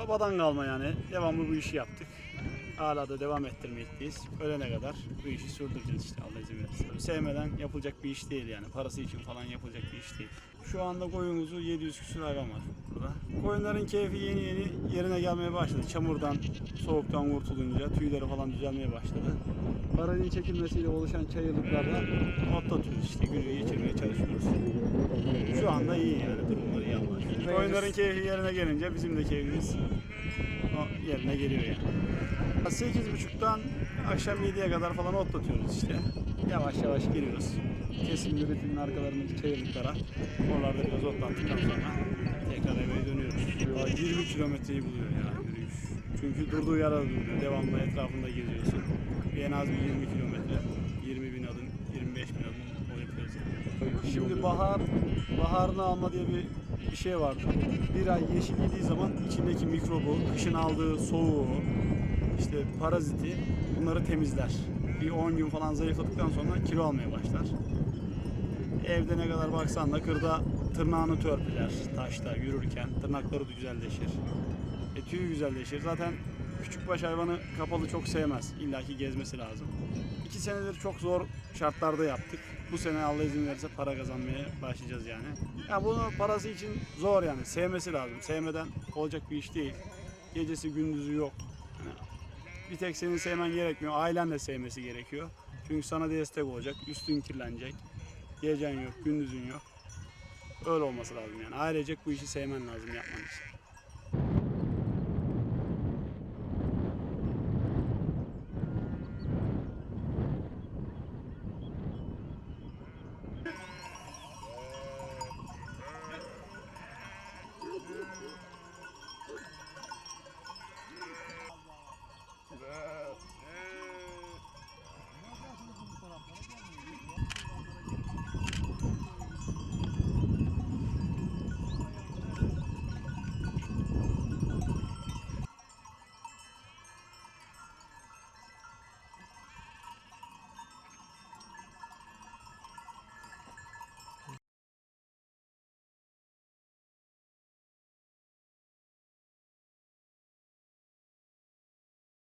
Babadan kalma yani. Devamlı bu işi yaptık. Hala da devam ettirmekteyiz. Ölene kadar bu işi sürdüreceğiz işte Allah izin verirse. Sevmeden yapılacak bir iş değil yani. Parası için falan yapılacak bir iş değil. Şu anda koyunuzu 700 küsur hayvan var burada. Koyunların keyfi yeni yeni yerine gelmeye başladı. Çamurdan, soğuktan kurtulunca tüyleri falan düzelmeye başladı. Paranın çekilmesiyle oluşan çayırlıklarla otlatıyoruz işte. Günü geçirmeye çalışıyoruz. Şu anda iyi yani durumları Koyunların keyfi yerine gelince bizim de keyfimiz o yerine geliyor yani. 8.30'dan akşam 7'ye kadar falan otlatıyoruz işte. Yavaş yavaş giriyoruz. Kesim üretiminin arkalarındaki çayırlıklara. Oralarda biraz otlattıktan sonra tekrar eve dönüyoruz. Ya 20 kilometreyi buluyor ya yürüyüş. Çünkü durduğu yer duruyor. Devamlı etrafında geziyorsun. Bir en az bir 20 kilometre. 20 bin adım, 25 bin adım Şimdi bahar, baharını alma diye bir, bir şey vardı. Bir ay yeşil yediği zaman içindeki mikrobu, kışın aldığı soğuğu, işte paraziti bunları temizler. Bir 10 gün falan zayıfladıktan sonra kilo almaya başlar. Evde ne kadar baksan da kırda tırnağını törpüler taşta yürürken. Tırnakları da güzelleşir. E, tüyü güzelleşir. Zaten küçükbaş hayvanı kapalı çok sevmez. İlla ki gezmesi lazım. İki senedir çok zor şartlarda yaptık. Bu sene Allah izin verirse para kazanmaya başlayacağız yani. Ya bunu parası için zor yani. Sevmesi lazım. Sevmeden olacak bir iş değil. Gecesi gündüzü yok. Yani bir tek senin sevmen gerekmiyor. Ailen de sevmesi gerekiyor. Çünkü sana destek olacak. Üstün kirlenecek. Gecen yok, gündüzün yok. Öyle olması lazım yani. Ailecek bu işi sevmen lazım yapman için.